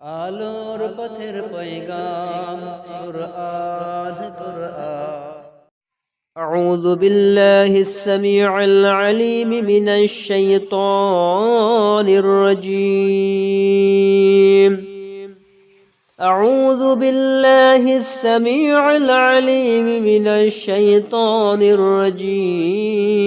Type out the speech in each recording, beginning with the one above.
আলোর পথের পয়গাম কুরআন কুরআন أعوذ بالله السميع العليم من الشيطان الرجيم أعوذ بالله السميع العليم من الشيطان الرجيم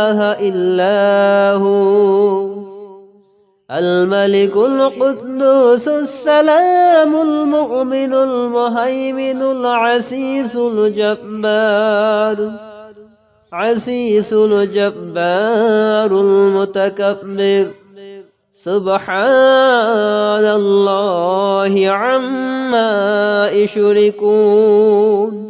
إله إلا هو. الملك القدوس السلام المؤمن المهيمن العسيس الجبار. عسيس الجبار المتكبر. سبحان الله عما يشركون.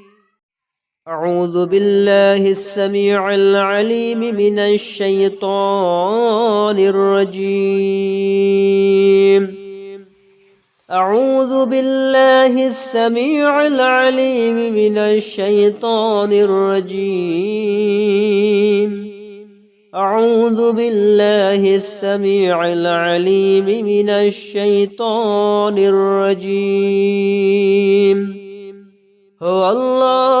أعوذ بالله السميع العليم من الشيطان الرجيم. أعوذ بالله السميع العليم من الشيطان الرجيم. أعوذ بالله السميع العليم من الشيطان الرجيم. هو الله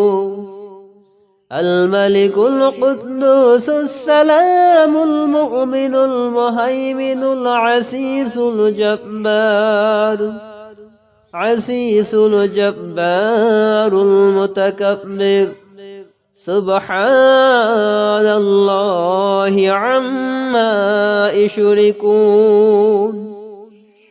الملك القدوس السلام المؤمن المهيمن العسيس الجبار عسيس الجبار المتكبر. سبحان الله عما يشركون.